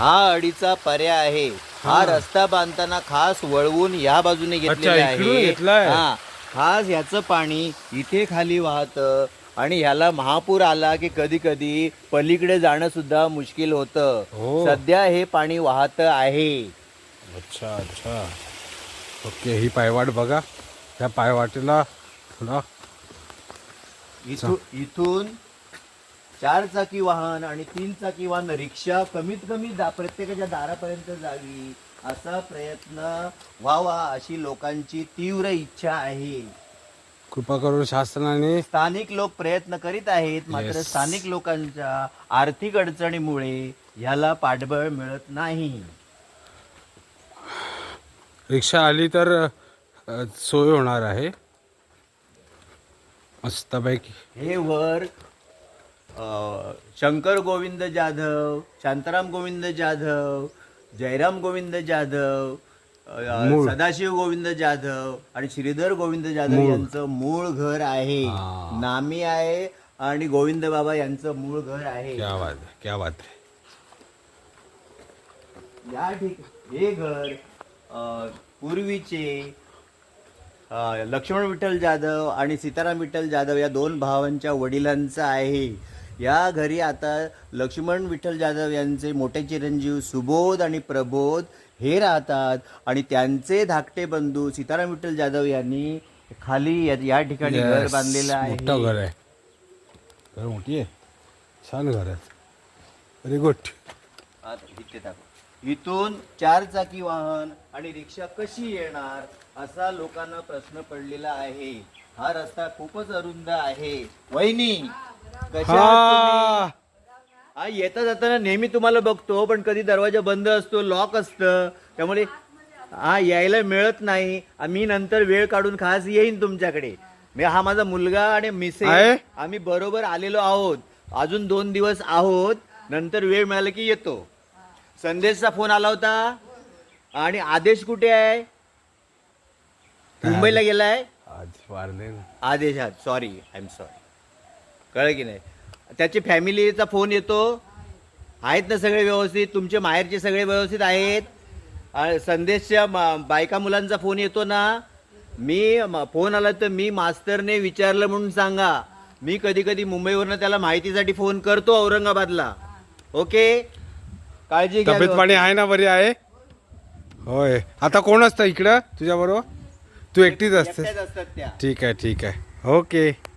हा अडीचा पर्याय आहे. हा रस्ता बांधताना खास वळवून या बाजूने घेतलेला इकडून आहे घेतलाय. हा. खास ह्याचं पाणी इथे खाली वाहतं आणि ह्याला महापूर आला की कधी कधी पलीकडे जाणं सुद्धा मुश्किल होतं. हो. सध्या हे पाणी वाहत आहे. अच्छा अच्छा. ओके ही पायवाट बघा. त्या पायवाटेला थोडा इथून चार चाकी वाहन आणि तीन चाकी वाहन रिक्षा कमीत कमी दा प्रत्येकाच्या दारापर्यंत जावी असा प्रयत्न व्हावा अशी लोकांची तीव्र इच्छा आहे. कृपा करून शासनाने स्थानिक लोक प्रयत्न करीत आहेत मात्र Yes. स्थानिक लोकांच्या आर्थिक अडचणीमुळे ह्याला पाठबळ मिळत नाही. रिक्षा आली तर अ, सोय होणार आहे. मस्तपैकी. हे वर शंकर गोविंद जाधव शांताराम गोविंद जाधव जयराम गोविंद जाधव. सदाशिव गोविंद जाधव आणि श्रीधर गोविंद जाधव. यांचं मूळ घर आहे. नामी आहे आणि गोविंद बाबा यांचं मूळ घर आहे क्या बात क्या बात या ठिक हे घर अ, पूर्वीचे लक्ष्मण विठ्ठल जाधव आणि सीताराम विठ्ठल जाधव या दोन भावांच्या वडिलांचं आहे या घरी आता लक्ष्मण विठ्ठल जाधव यांचे मोठे चिरंजीव सुबोध आणि प्रबोध हे राहतात. आणि त्यांचे धाकटे बंधू सीताराम विठ्ठल जाधव यांनी खाली या- ठिकाणी घर बांधलेलं मोठं आहे घर आहे. घर मोठी आहे? छान घर आहे. Very good. इथून चार चाकी वाहन आणि रिक्षा कशी येणार असा लोकांना प्रश्न पडलेला आहे. हा रस्ता खूपच अरुंद आहे. वहिनी कशा आहात तुम्ही? हा येता जाताना नेहमी तुम्हाला बघतो पण कधी दरवाजा बंद असतो लॉक असतं. त्यामुळे हा यायला मिळत नाही. आ, मी नंतर वेळ काढून खास येईन तुमच्याकडे. मी हा माझा मुलगा आणि आहे? मिसेस आम्ही बरोबर आलेलो आहोत. अजून दोन दिवस आहोत. नंतर वेळ मिळाला की येतो. संदेशचा फोन आला होता. आणि आदेश कुठे आहे? मुंबईला गेलाय? आज वारले. ना. आदेशात सॉरी आय एम सॉरी कळलं की नाही? त्याची फॅमिलीचा फोन येतो. आहेत ना सगळे व्यवस्थित? तुमचे माहेरचे सगळे व्यवस्थित आहेत? संदेशच्या बायका मुलांचा फोन येतो ना? मी फोन आला तर मी मास्तरने विचारलं म्हणून सांगा. मी कधी कधी मुंबईवरनं त्याला माहितीसाठी फोन करतो औरंगाबादला. ओके? काळजी घ्या तब्येत पाणी आहे ना बरी आहे? होय. आता कोण असतं इकडं? तुझ्या बरोबर तू एकटीच त्या. ठीक आहे ठीक आहे. ओके.